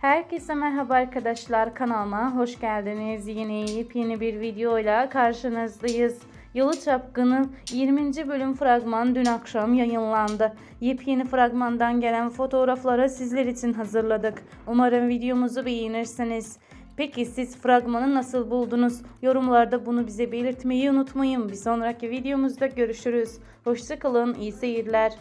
Herkese merhaba arkadaşlar kanalıma hoş geldiniz. Yine yepyeni bir videoyla karşınızdayız. Yalı Çapkını 20. bölüm fragman dün akşam yayınlandı. Yepyeni fragmandan gelen fotoğrafları sizler için hazırladık. Umarım videomuzu beğenirsiniz. Peki siz fragmanı nasıl buldunuz? Yorumlarda bunu bize belirtmeyi unutmayın. Bir sonraki videomuzda görüşürüz. Hoşçakalın, iyi seyirler.